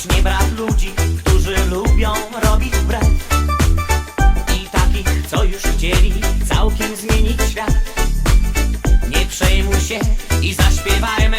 Wiecznie brak ludzi, którzy lubią robić wbrew. I takich, co już chcieli całkiem zmienić świat. Nie przejmuj się i zaśpiewaj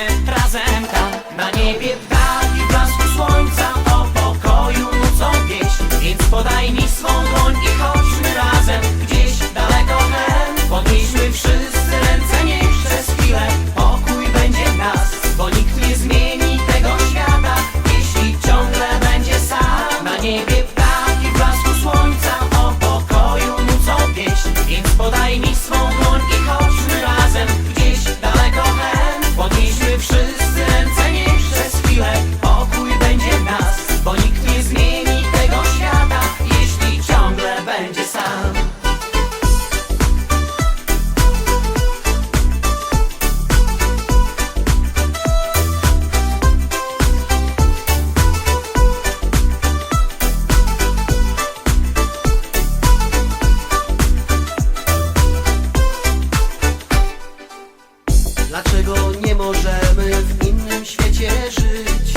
Dlaczego nie możemy w innym świecie żyć?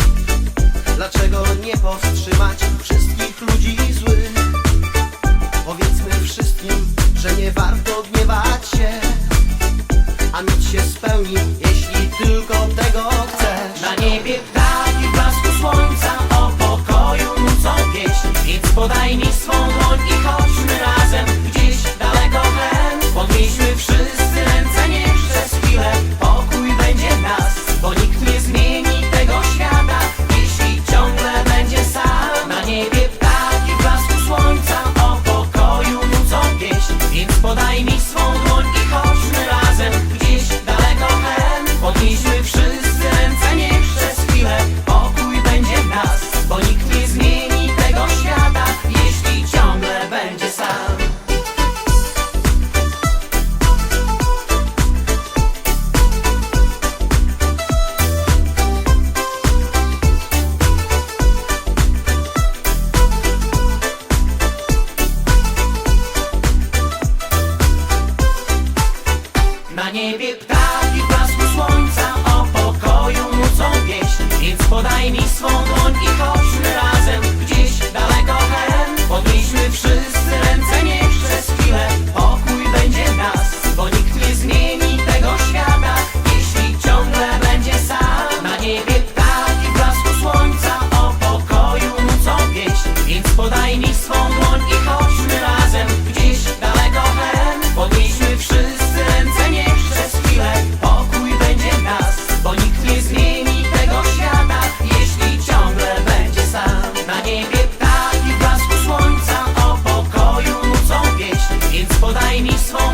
Dlaczego nie powstrzymać wszystkich ludzi złych? Powiedzmy wszystkim, że nie warto gniewać się A nic się spełni, jeśli tylko tego chcesz Na niebie ptaki blasku słońca o pokoju nucą pieśń Więc podaj mi swą Na niebie ptaki w blasku słońca o pokoju mucą pieśń Więc podaj mi swą dłoń i chodźmy razem daj mi swą